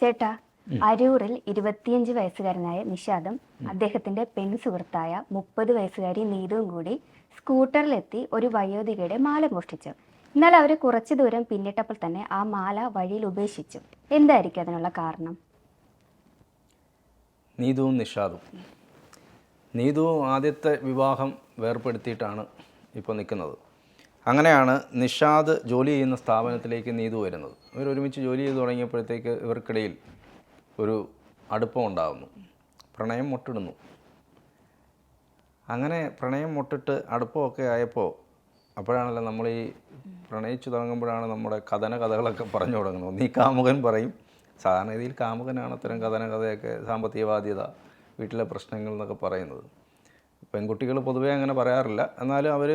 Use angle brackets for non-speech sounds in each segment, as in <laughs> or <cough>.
ചേട്ടാ അരൂറിൽ ഇരുപത്തിയഞ്ച് വയസ്സുകാരനായ നിഷാദും അദ്ദേഹത്തിന്റെ പെൺ സുഹൃത്തായ മുപ്പത് വയസ്സുകാരി നീതുവും കൂടി സ്കൂട്ടറിലെത്തി ഒരു വയോധികയുടെ മാല മോഷ്ടിച്ചു. എന്നാൽ അവർ കുറച്ചു ദൂരം പിന്നിട്ടപ്പോൾ തന്നെ ആ മാല വഴിയിൽ ഉപേക്ഷിച്ചു. എന്തായിരിക്കും അതിനുള്ള കാരണം? നീതുവും നിഷാദും. നീതുവും ആദ്യത്തെ വിവാഹം വേർപ്പെടുത്തിയിട്ടാണ് ഇപ്പോൾ നിൽക്കുന്നത്. അങ്ങനെയാണ് നിഷാദ് ജോലി ചെയ്യുന്ന സ്ഥാപനത്തിലേക്ക് നീതു വരുന്നത്. ഇവർ ഒരുമിച്ച് ജോലി ചെയ്ത് തുടങ്ങിയപ്പോഴത്തേക്ക് ഇവർക്കിടയിൽ ഒരു അടുപ്പം ഉണ്ടാകുന്നു പ്രണയം മുട്ടിടുന്നു. അങ്ങനെ പ്രണയം മുട്ടിട്ട് അടുപ്പമൊക്കെ ആയപ്പോൾ അപ്പോഴാണല്ലോ നമ്മൾ ഈ പ്രണയിച്ചു തുടങ്ങുമ്പോഴാണ് നമ്മുടെ കഥന കഥകളൊക്കെ പറഞ്ഞു തുടങ്ങുന്നത്. നീ കാമുകൻ പറയും. സാധാരണ രീതിയിൽ കാമുകനാണ് അത്തരം കഥന കഥയൊക്കെ സാമ്പത്തിക ബാധ്യത വീട്ടിലെ പ്രശ്നങ്ങൾ എന്നൊക്കെ പറയുന്നത്. പെൺകുട്ടികൾ പൊതുവേ അങ്ങനെ പറയാറില്ല. എന്നാലും അവർ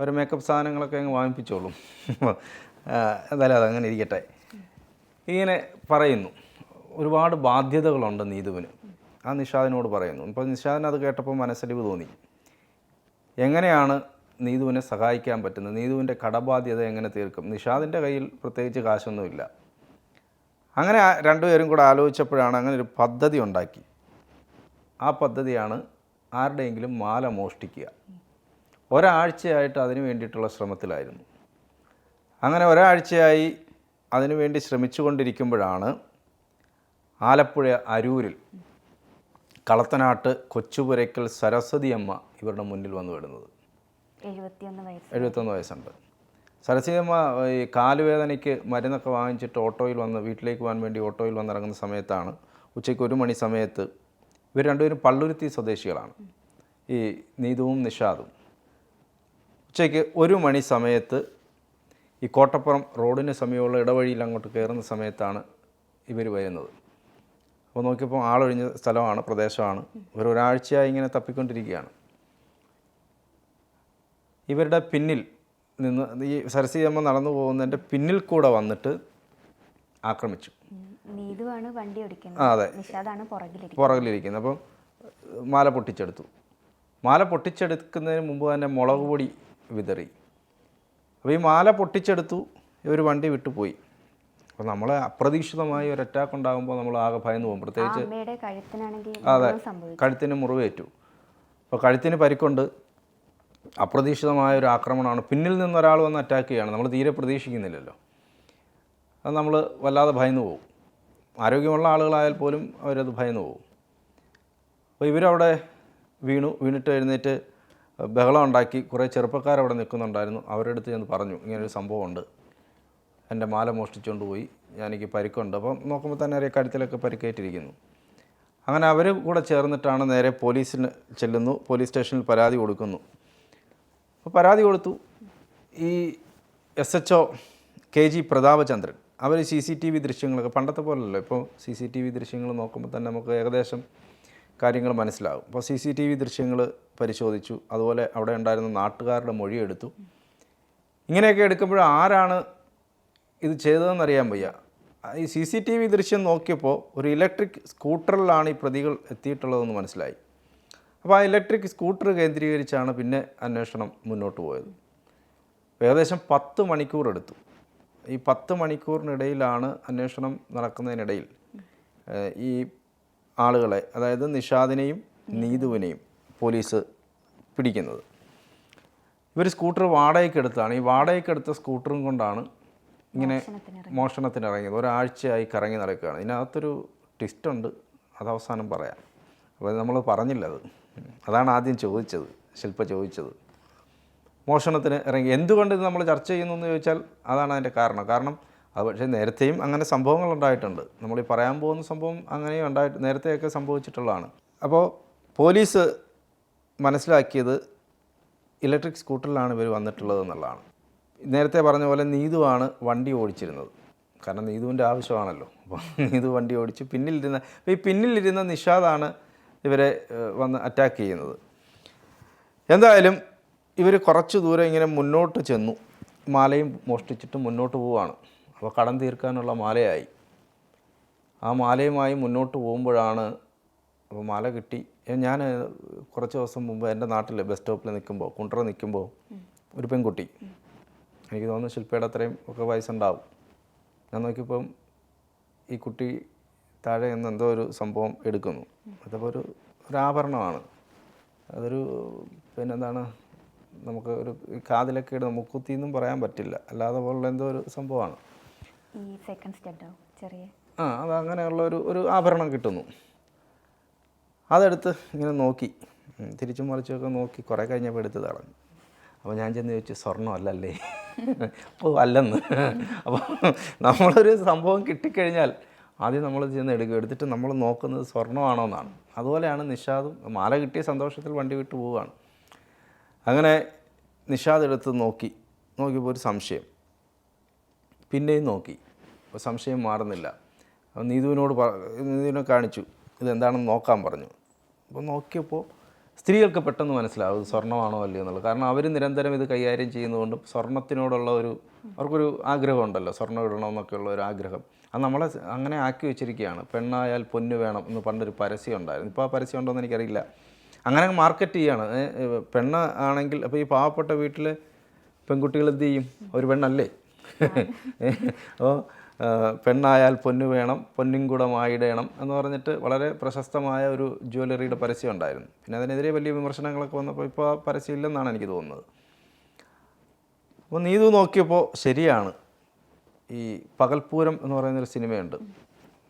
അവർ മേക്കപ്പ് സാധനങ്ങളൊക്കെ അങ്ങ് വാങ്ങിപ്പിച്ചോളും. എന്തായാലും അതങ്ങനെ ഇരിക്കട്ടെ. ഇങ്ങനെ പറയുന്നു. ഒരുപാട് ബാധ്യതകളുണ്ട് നീതുവിന്. ആ നിഷാദിനോട് പറയുന്നു. ഇപ്പോൾ നിഷാദിന് അത് കേട്ടപ്പോൾ മനസ്സലിവ് തോന്നി. എങ്ങനെയാണ് നീതുവിനെ സഹായിക്കാൻ പറ്റുന്നത്? നീതുവിന്റെ കടബാധ്യത എങ്ങനെ തീർക്കും? നിഷാദിന്റെ കയ്യിൽ പ്രത്യേകിച്ച് കാശൊന്നുമില്ല. അങ്ങനെ രണ്ടുപേരും കൂടെ ആലോചിച്ചപ്പോഴാണ് അങ്ങനെ ഒരു പദ്ധതി ഉണ്ടാക്കി. ആ പദ്ധതിയാണ് ആരുടെയെങ്കിലും മാല മോഷ്ടിക്കുക. ഒരാഴ്ചയായിട്ട് അതിനു വേണ്ടിയിട്ടുള്ള ശ്രമത്തിലായിരുന്നു. അങ്ങനെ ഒരാഴ്ചയായി അതിനുവേണ്ടി ശ്രമിച്ചുകൊണ്ടിരിക്കുമ്പോഴാണ് ആലപ്പുഴ അരൂരിൽ കളത്തനാട്ട് കൊച്ചുപുരയ്ക്കൽ സരസ്വതി അമ്മ ഇവരുടെ മുന്നിൽ വന്നു വിടുന്നത് എഴുപത്തിയൊന്ന് എഴുപത്തൊന്ന് വയസ്സുണ്ട്. സരസ്വതിയമ്മ ഈ കാലുവേദനയ്ക്ക് മരുന്നൊക്കെ വാങ്ങിച്ചിട്ട് ഓട്ടോയിൽ വന്ന് വീട്ടിലേക്ക് പോകാൻ വേണ്ടി ഓട്ടോയിൽ വന്നിറങ്ങുന്ന സമയത്താണ് ഉച്ചയ്ക്ക് ഒരു മണി സമയത്ത് ഇവർ രണ്ടുപേരും പള്ളുരുത്തി സ്വദേശികളാണ്. ഈ നീതുവും നിഷാദും. ഉച്ചയ്ക്ക് ഒരു മണി സമയത്ത് ഈ കോട്ടപ്പുറം റോഡിന് സമീപമുള്ള ഇടവഴിയിൽ അങ്ങോട്ട് കയറുന്ന സമയത്താണ് ഇവർ വരുന്നത്. അപ്പോൾ നോക്കിയപ്പോൾ ആളൊഴിഞ്ഞ സ്ഥലമാണ് പ്രദേശമാണ്. ഇവർ ഒരാഴ്ചയായി ഇങ്ങനെ തപ്പിക്കൊണ്ടിരിക്കുകയാണ്. ഇവരുടെ പിന്നിൽ നിന്ന് ഈ സരസ്വതിയമ്മ നടന്നു പോകുന്നതിന്റെ പിന്നിൽ കൂടെ വന്നിട്ട് ആക്രമിച്ചു. നീതുവാണ് വണ്ടി ഓടിക്കുന്നത്. അതെ. നിഷാദാണ് പുറകിലിരിക്കുന്നത്. പുറകിലിരിക്കുന്നത്. അപ്പം മാല പൊട്ടിച്ചെടുത്തു. മാല പൊട്ടിച്ചെടുക്കുന്നതിന് മുമ്പ് തന്നെ മുളക് പൊടി വിതറി. അപ്പോൾ ഈ മാല പൊട്ടിച്ചെടുത്തു ഇവർ വണ്ടി വിട്ടുപോയി. അപ്പോൾ നമ്മൾ അപ്രതീക്ഷിതമായി ഒരു അറ്റാക്ക് ഉണ്ടാകുമ്പോൾ നമ്മൾ ആകെ ഭയന്ന് പോകും. പ്രത്യേകിച്ച് അതെ. കഴുത്തിന് മുറിവേറ്റു. അപ്പോൾ കഴുത്തിന് പരിക്കൊണ്ട്. അപ്രതീക്ഷിതമായ ഒരു ആക്രമണമാണ്. പിന്നിൽ നിന്ന് ഒരാൾ വന്ന് അറ്റാക്ക് ചെയ്യുകയാണ് നമ്മൾ തീരെ പ്രതീക്ഷിക്കുന്നില്ലല്ലോ. അത് നമ്മൾ വല്ലാതെ ഭയന്നു പോകും. ആരോഗ്യമുള്ള ആളുകളായാൽ പോലും അവരത് ഭയന്നു പോകും. അപ്പോൾ ഇവരവിടെ വീണു. വീണിട്ട് എഴുന്നേറ്റ് ബഹളം ഉണ്ടാക്കി കുറേ ചെറുപ്പക്കാർ അവിടെ നിൽക്കുന്നുണ്ടായിരുന്നു. അവരുടെ അടുത്ത് ഞാൻ പറഞ്ഞു ഇങ്ങനൊരു സംഭവമുണ്ട്. എന്റെ മാല മോഷ്ടിച്ചുകൊണ്ട് പോയി. എനിക്ക് പരിക്കുണ്ട്. അപ്പം നോക്കുമ്പോൾ തന്നെ അറിയാം കഴുത്തിലൊക്കെ പരിക്കേറ്റിരിക്കുന്നു. അങ്ങനെ അവർ കൂടെ ചേർന്നിട്ടാണ് നേരെ പോലീസിന് ചെല്ലുന്നു. പോലീസ് സ്റ്റേഷനിൽ പരാതി കൊടുക്കുന്നു. അപ്പോൾ പരാതി കൊടുത്തു. ഈ S H O K G Prathapachandran അവർ സി സി ടി വി ദൃശ്യങ്ങളൊക്കെ പണ്ടത്തെ പോലല്ലോ ഇപ്പോൾ സി സി ടി വി ദൃശ്യങ്ങൾ നോക്കുമ്പോൾ തന്നെ നമുക്ക് ഏകദേശം കാര്യങ്ങൾ മനസ്സിലാകും അപ്പോൾ സി സി ടി വി ദൃശ്യങ്ങൾ പരിശോധിച്ചു. അതുപോലെ അവിടെ ഉണ്ടായിരുന്ന നാട്ടുകാരുടെ മൊഴിയെടുത്തു. ഇങ്ങനെയൊക്കെ എടുക്കുമ്പോൾ ആരാണ് ഇത് ചെയ്തതെന്നറിയാൻ വയ്യ. ഈ സി സി ടി വി ദൃശ്യം നോക്കിയപ്പോൾ ഒരു ഇലക്ട്രിക് സ്കൂട്ടറിലാണ് ഈ പ്രതികൾ എത്തിയിട്ടുള്ളതെന്ന് മനസ്സിലായി. അപ്പോൾ ആ ഇലക്ട്രിക് സ്കൂട്ടർ കേന്ദ്രീകരിച്ചാണ് പിന്നെ അന്വേഷണം മുന്നോട്ട് പോയത്. ഏകദേശം പത്ത് മണിക്കൂർ എടുത്തു. ഈ പത്ത് മണിക്കൂറിനിടയിലാണ് അന്വേഷണം നടക്കുന്നതിനിടയിൽ ഈ ആളുകളെ അതായത് നിഷാദിനെയും നീതുവിനെയും പോലീസ് പിടിക്കുന്നത്. ഇവർ സ്കൂട്ടർ വാടകയ്ക്കെടുത്താണ് ഈ വാടകയ്ക്കെടുത്ത സ്കൂട്ടറും കൊണ്ടാണ് ഇങ്ങനെ മോഷണത്തിന് ഇറങ്ങിയത് ഒരാഴ്ചയായി കറങ്ങി നടക്കുകയാണ്. ഇതിനകത്തൊരു ട്വിസ്റ്റുണ്ട്. അത് അവസാനം പറയാം. അപ്പോൾ നമ്മൾ പറഞ്ഞില്ല അത്. അതാണ് ആദ്യം ചോദിച്ചത്. ശില്പ ചോദിച്ചത്. മോഷണത്തിന് ഇറങ്ങി. എന്തുകൊണ്ട് ഇത് നമ്മൾ ചർച്ച ചെയ്യുന്നു എന്ന് ചോദിച്ചാൽ അതാണ് അതിന്റെ കാരണം. കാരണം അത് പക്ഷേ നേരത്തെയും അങ്ങനെ സംഭവങ്ങൾ ഉണ്ടായിട്ടുണ്ട്. നമ്മൾ ഈ പറയാൻ പോകുന്ന സംഭവം അങ്ങനെയും ഉണ്ടായിട്ട് നേരത്തെയൊക്കെ സംഭവിച്ചിട്ടുള്ളതാണ്. അപ്പോൾ പോലീസ് മനസ്സിലാക്കിയത് ഇലക്ട്രിക് സ്കൂട്ടറിലാണ് ഇവർ വന്നിട്ടുള്ളത് എന്നുള്ളതാണ് നേരത്തെ പറഞ്ഞ പോലെ നീതുവാണ് വണ്ടി ഓടിച്ചിരുന്നത്. കാരണം നീതുവിന്റെ ആവശ്യമാണല്ലോ. അപ്പോൾ നീതു വണ്ടി ഓടിച്ച് പിന്നിലിരുന്ന ഈ പിന്നിലിരുന്ന നിഷാദാണ് ഇവരെ വന്ന് അറ്റാക്ക് ചെയ്യുന്നത്. എന്തായാലും ഇവർ കുറച്ച് ദൂരം ഇങ്ങനെ മുന്നോട്ട് ചെന്നു. മാലയും മോഷ്ടിച്ചിട്ട് മുന്നോട്ട് പോവുകയാണ്. അപ്പോൾ കടം തീർക്കാനുള്ള മാലയായി. ആ മാലയുമായി മുന്നോട്ട് പോകുമ്പോഴാണ് അപ്പോൾ മാല കിട്ടി. ഞാൻ കുറച്ച് ദിവസം മുമ്പ് എന്റെ നാട്ടിൽ ബസ് സ്റ്റോപ്പിൽ നിൽക്കുമ്പോൾ കുണ്ടറ നിൽക്കുമ്പോൾ ഒരു പെൺകുട്ടി. എനിക്ക് തോന്നുന്നു ശില്പയുടെ അത്രയും ഒക്കെ വയസ്സുണ്ടാവും. ഞാൻ നോക്കിയപ്പം ഈ കുട്ടി താഴെ നിന്ന് എന്തോ ഒരു സംഭവം എടുക്കുന്നു. അതപ്പോൾ ഒരു ഒരു ആഭരണമാണ്. അതൊരു പിന്നെന്താണ് നമുക്ക് ഒരു കാതിലൊക്കെ ഇടുന്ന മുക്കുത്തി എന്നും പറയാൻ പറ്റില്ല. അല്ലാതെ പോലുള്ള എന്തോ ഒരു സംഭവമാണ്. ഈ സെക്കൻഡ് സ്റ്റെഡോ ചെറിയ? ആ അത് അങ്ങനെയുള്ള ഒരു ഒരു ആഭരണം കിട്ടുന്നു. അതെടുത്ത് ഇങ്ങനെ നോക്കി. തിരിച്ചും മറിച്ചുമൊക്കെ നോക്കി കുറേ കഴിഞ്ഞപ്പോൾ എടുത്ത് തടഞ്ഞു. അപ്പോൾ ഞാൻ ചെന്ന് ചോദിച്ചു സ്വർണം അല്ലല്ലേ? <laughs> അപ്പോൾ അല്ലെന്ന്. <laughs> അപ്പോൾ നമ്മളൊരു സംഭവം കിട്ടിക്കഴിഞ്ഞാൽ ആദ്യം നമ്മൾ ചെന്ന് എടുക്കും. എടുത്തിട്ട് നമ്മൾ നോക്കുന്നത് സ്വർണമാണോ എന്നാണ്. അതുപോലെയാണ് നിഷാദും. മാല കിട്ടിയ സന്തോഷത്തിൽ വണ്ടി വിട്ട് പോവുകയാണ്. അങ്ങനെ നിഷാദ് എടുത്ത് നോക്കി. നോക്കിയപ്പോൾ ഒരു സംശയം. പിന്നെയും നോക്കി. അപ്പോൾ സംശയം മാറുന്നില്ല. നീതുവിനോട് നീതുവിനെ കാണിച്ചു. ഇതെന്താണെന്ന് നോക്കാൻ പറഞ്ഞു. അപ്പോൾ നോക്കിയപ്പോൾ സ്ത്രീകൾക്ക് പെട്ടെന്ന് മനസ്സിലാവും സ്വർണമാണോ അല്ലയോ എന്നുള്ളത്. കാരണം അവർ നിരന്തരം ഇത് കൈകാര്യം ചെയ്യുന്നതുകൊണ്ടും സ്വർണത്തിനോടുള്ള ഒരു അവർക്കൊരു ആഗ്രഹം ഉണ്ടല്ലോ സ്വർണം ഇടണമെന്നൊക്കെയുള്ള ഒരു ആഗ്രഹം. അത് നമ്മളെ അങ്ങനെ ആക്കി വെച്ചിരിക്കുകയാണ്. പെണ്ണായാൽ പൊന്നു വേണം എന്ന് പണ്ടൊരു പരസ്യം ഉണ്ടായിരുന്നു. ഇപ്പോൾ ആ പരസ്യം ഉണ്ടോയെന്ന് എനിക്കറിയില്ല. അങ്ങനെ മാർക്കറ്റ് ഏ, പെണ്ണ് ആണെങ്കിൽ അപ്പോൾ ഈ പാവപ്പെട്ട വീട്ടിൽ പെൺകുട്ടികൾ എന്ത് ചെയ്യും? ഒരു പെണ്ണല്ലേ? <laughs> അപ്പോൾ പെണ്ണായാൽ പൊന്നു വേണം പൊന്നും കൂടമായിടേണം എന്ന് പറഞ്ഞിട്ട് വളരെ പ്രശസ്തമായ ഒരു ജ്വല്ലറിയുടെ പരസ്യം ഉണ്ടായിരുന്നു. പിന്നെ അതിനെതിരെ വലിയ വിമർശനങ്ങളൊക്കെ വന്നപ്പോൾ ഇപ്പോൾ ആ പരസ്യം ഇല്ലെന്നാണ് എനിക്ക് തോന്നുന്നത്. അപ്പോൾ നീതു നോക്കിയപ്പോൾ ശരിയാണ്. ഈ പകൽപ്പൂരം എന്ന് പറയുന്നൊരു സിനിമയുണ്ട്.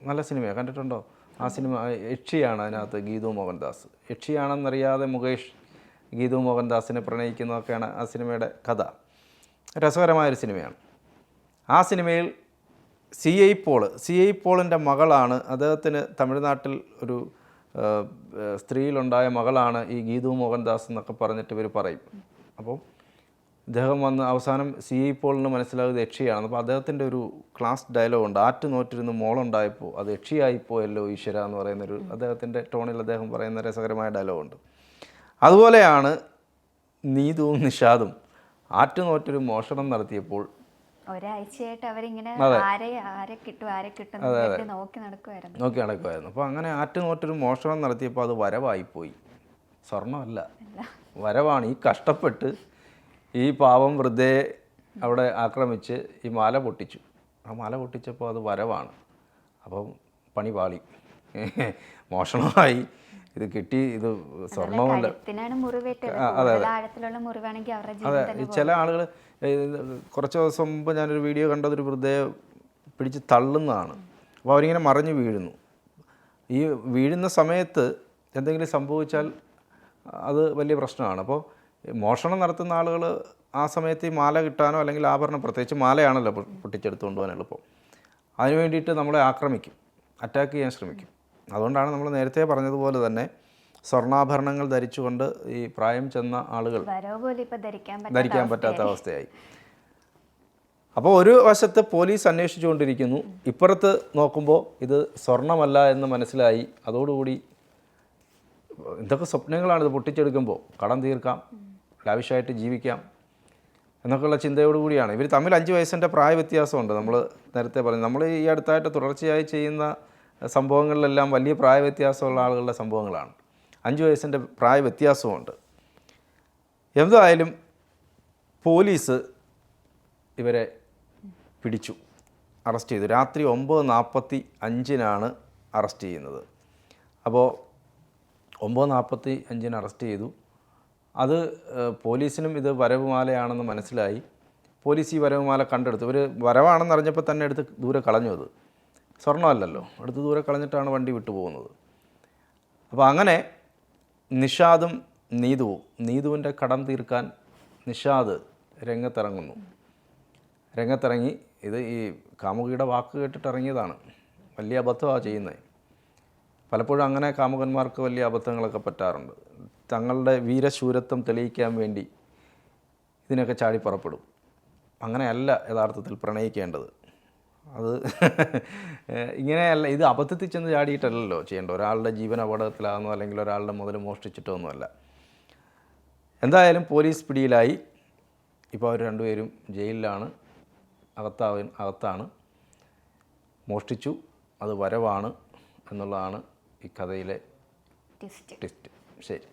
നല്ല സിനിമയാണ് കണ്ടിട്ടുണ്ടോ? ആ സിനിമ യക്ഷിയാണ് അതിനകത്ത് ഗീതു മോഹൻദാസ്. യക്ഷിയാണെന്നറിയാതെ മുകേഷ് ഗീതു മോഹൻദാസിനെ പ്രണയിക്കുന്നതൊക്കെയാണ് ആ സിനിമയുടെ കഥ. രസകരമായൊരു സിനിമയാണ്. ആ സിനിമയിൽ C I Paul C I പോളിന്റെ മകളാണ് അദ്ദേഹത്തിന് തമിഴ്നാട്ടിൽ ഒരു സ്ത്രീയിലുണ്ടായ മകളാണ് ഈ ഗീതു മോഹൻദാസ് എന്നൊക്കെ പറഞ്ഞിട്ട് ഇവർ പറയും. അപ്പോൾ അദ്ദേഹം വന്ന് അവസാനം സി ഐ പോളിന് മനസ്സിലാകുന്നത് യക്ഷിയാണ്. അപ്പോൾ അദ്ദേഹത്തിന്റെ ഒരു ക്ലാസ് ഡയലോഗ് ഉണ്ട്. ആറ്റ് നോറ്റിരുന്ന് മോളുണ്ടായപ്പോൾ അത് യക്ഷിയായിപ്പോയല്ലോ ഈശ്വര എന്ന് പറയുന്നൊരു അദ്ദേഹത്തിന്റെ ടോണിൽ അദ്ദേഹം പറയുന്ന രസകരമായ ഡയലോഗ് ഉണ്ട് അതുപോലെയാണ് നീതുവും നിഷാദും ആറ്റുനോറ്റൊരു മോഷണം നടത്തിയപ്പോൾ ഒരാഴ്ചയായിട്ട് അവരിങ്ങനെ ആരെ ആരെ കിട്ടും ആരെ കിട്ടും നോക്കി നടക്കുമായിരുന്നു നോക്കി നടക്കുമായിരുന്നു അപ്പോൾ അങ്ങനെ മോഷണം നടത്തിയപ്പോൾ അത് വരവായി പോയി സ്വർണമല്ല വരവാണ്. ഈ കഷ്ടപ്പെട്ട് ഈ പാവം വൃദ്ധയെ അവിടെ ആക്രമിച്ച് ഈ മാല പൊട്ടിച്ചു. ആ മാല പൊട്ടിച്ചപ്പോൾ അത് വരവാണ്. അപ്പം പണി പാളി. <laughs> മോഷണമായി. ഇത് കിട്ടി ഇത് സ്വർണമല്ല അതെ ചില ആളുകൾ കുറച്ച് ദിവസം മുമ്പ് ഞാനൊരു വീഡിയോ കണ്ടതൊരു വെറുതെ പിടിച്ച് തള്ളുന്നതാണ്. അപ്പോൾ അവരിങ്ങനെ മറിഞ്ഞ് വീഴുന്നു. ഈ വീഴുന്ന സമയത്ത് എന്തെങ്കിലും സംഭവിച്ചാൽ അത് വലിയ പ്രശ്നമാണ്. അപ്പോൾ മോഷണം നടത്തുന്ന ആളുകൾ ആ സമയത്ത് ഈ മാല കിട്ടാനോ അല്ലെങ്കിൽ ആഭരണം പ്രത്യേകിച്ച് മാലയാണല്ലോ പൊട്ടിച്ചെടുത്ത് കൊണ്ടുപോകാൻ പോകാൻ എളുപ്പം അതിന് വേണ്ടിയിട്ട് നമ്മളെ ആക്രമിക്കും. അറ്റാക്ക് ചെയ്യാൻ ശ്രമിക്കും. അതുകൊണ്ടാണ് നമ്മൾ നേരത്തെ പറഞ്ഞതുപോലെ തന്നെ സ്വർണാഭരണങ്ങൾ ധരിച്ചുകൊണ്ട് ഈ പ്രായം ചെന്ന ആളുകൾ ധരിക്കാൻ പറ്റാത്ത അവസ്ഥയായി. അപ്പോൾ ഒരു വശത്ത് പോലീസ് അന്വേഷിച്ചുകൊണ്ടിരിക്കുന്നു. ഇപ്പുറത്ത് നോക്കുമ്പോൾ ഇത് സ്വർണമല്ല എന്ന് മനസ്സിലായി. അതോടുകൂടി എന്തൊക്കെ സ്വപ്നങ്ങളാണ് ഇത് പൊട്ടിച്ചെടുക്കുമ്പോൾ? കടം തീർക്കാം ലാവിഷായിട്ട് ജീവിക്കാം എന്നൊക്കെയുള്ള ചിന്തയോടുകൂടിയാണ് ഇവർ തമ്മിൽ അഞ്ച് വയസ്സിന്റെ പ്രായ വ്യത്യാസമുണ്ട് നമ്മൾ നേരത്തെ പറഞ്ഞു. നമ്മൾ ഈ അടുത്തായിട്ട് തുടർച്ചയായി ചെയ്യുന്ന സംഭവങ്ങളിലെല്ലാം വലിയ പ്രായ വ്യത്യാസമുള്ള ആളുകളുടെ സംഭവങ്ങളാണ്. അഞ്ച് വയസ്സിന്റെ പ്രായ വ്യത്യാസമുണ്ട് എന്തായാലും പോലീസ് ഇവരെ പിടിച്ചു അറസ്റ്റ് ചെയ്തു. രാത്രി ഒമ്പത് നാൽപ്പത്തി അഞ്ചിനാണ് അറസ്റ്റ് ചെയ്യുന്നത്. അപ്പോൾ ഒമ്പത് നാൽപ്പത്തി അഞ്ചിന് അറസ്റ്റ് ചെയ്തു. അത് പോലീസിനും ഇത് വരവുമാലയാണെന്ന് മനസ്സിലായി. പോലീസ് ഈ വരവുമാല കണ്ടെടുത്തു. ഇവർ വരവാണെന്ന് അറിഞ്ഞപ്പോൾ തന്നെ എടുത്ത് ദൂരെ കളഞ്ഞു അത്. സ്വർണമല്ലല്ലോ. എടുത്ത് ദൂരെ കളഞ്ഞിട്ടാണ് വണ്ടി വിട്ടു പോകുന്നത്. അപ്പോൾ അങ്ങനെ നിഷാദും നീതുവും നീതുവിന്റെ കടം തീർക്കാൻ നിഷാദ് രംഗത്തിറങ്ങുന്നു. രംഗത്തിറങ്ങി ഇത് ഈ കാമുകിയുടെ വാക്ക് കേട്ടിട്ട് ഇറങ്ങിയതാണ്. വലിയ അബദ്ധമാണ് ചെയ്യുന്നത് പലപ്പോഴും അങ്ങനെ കാമുകന്മാർക്ക് വലിയ അബദ്ധങ്ങളൊക്കെ പറ്റാറുണ്ട്. തങ്ങളുടെ വീരശൂരത്വം തെളിയിക്കാൻ വേണ്ടി ഇതിനൊക്കെ ചാടി പുറപ്പെടും അങ്ങനെയല്ല യഥാർത്ഥത്തിൽ പ്രണയിക്കേണ്ടത്. അത് ഇങ്ങനെ ഇങ്ങനെയല്ല ഇത് അബദ്ധത്തിൽ ചെന്ന് ചാടിയിട്ടല്ലല്ലോ ചെയ്യേണ്ട ഒരാളുടെ ജീവൻ അപകടത്തിലാകുന്നോ അല്ലെങ്കിൽ ഒരാളുടെ മുതൽ മോഷ്ടിച്ചിട്ടോ ഒന്നുമല്ല എന്തായാലും പോലീസ് പിടിയിലായി. ഇപ്പോൾ അവർ രണ്ടുപേരും ജയിലിലാണ്. അകത്താവ അകത്താണ്. മോഷ്ടിച്ചു. അത് വരവാണ് എന്നുള്ളതാണ് ഈ കഥയിലെ ട്വിസ്റ്റ് ശരി.